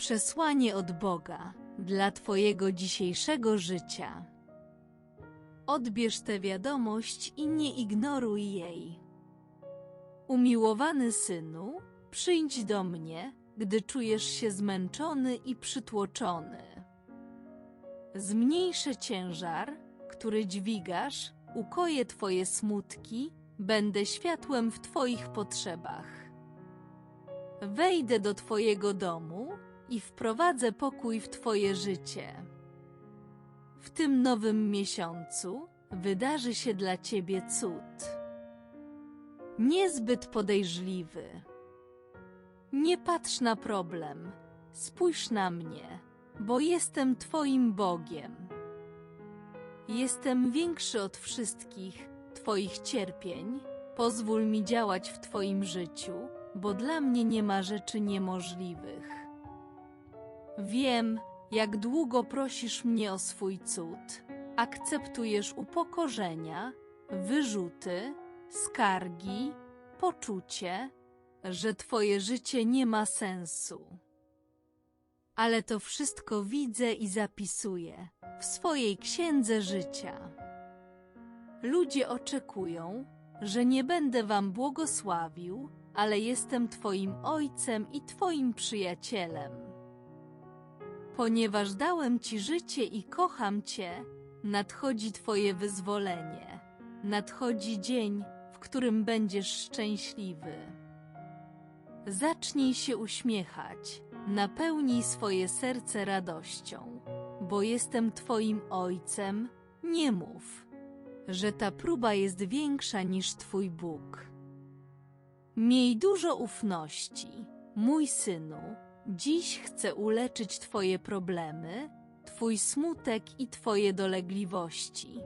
Przesłanie od Boga dla Twojego dzisiejszego życia. Odbierz tę wiadomość i nie ignoruj jej. Umiłowany synu, przyjdź do mnie, gdy czujesz się zmęczony i przytłoczony. Zmniejszę ciężar, który dźwigasz, ukoję Twoje smutki, będę światłem w Twoich potrzebach. Wejdę do Twojego domu i wprowadzę pokój w Twoje życie. W tym nowym miesiącu wydarzy się dla Ciebie cud. Niezbyt podejrzliwy. Nie patrz na problem, spójrz na mnie, bo jestem Twoim Bogiem. Jestem większy od wszystkich Twoich cierpień. Pozwól mi działać w Twoim życiu, bo dla mnie nie ma rzeczy niemożliwych. Wiem, jak długo prosisz mnie o swój cud. Akceptujesz upokorzenia, wyrzuty, skargi, poczucie, że Twoje życie nie ma sensu. Ale to wszystko widzę i zapisuję w swojej księdze życia. Ludzie oczekują, że nie będę Wam błogosławił, ale jestem Twoim Ojcem i Twoim przyjacielem. Ponieważ dałem Ci życie i kocham Cię, nadchodzi Twoje wyzwolenie. Nadchodzi dzień, w którym będziesz szczęśliwy. Zacznij się uśmiechać, napełnij swoje serce radością, bo jestem Twoim Ojcem, nie mów, że ta próba jest większa niż Twój Bóg. Miej dużo ufności, mój synu, dziś chcę uleczyć Twoje problemy, Twój smutek i Twoje dolegliwości.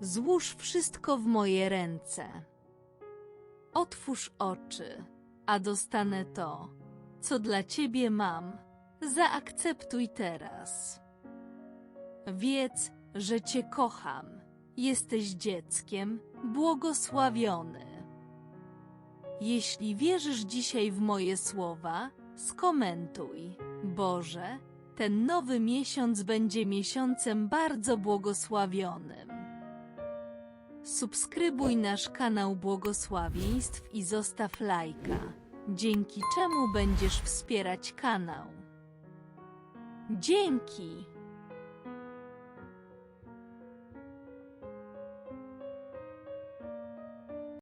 Złóż wszystko w moje ręce. Otwórz oczy, a dostanę to, co dla Ciebie mam. Zaakceptuj teraz. Wiedz, że Cię kocham. Jesteś dzieckiem, błogosławiony. Jeśli wierzysz dzisiaj w moje słowa, skomentuj. Boże, ten nowy miesiąc będzie miesiącem bardzo błogosławionym. Subskrybuj nasz kanał błogosławieństw i zostaw lajka, dzięki czemu będziesz wspierać kanał. Dzięki!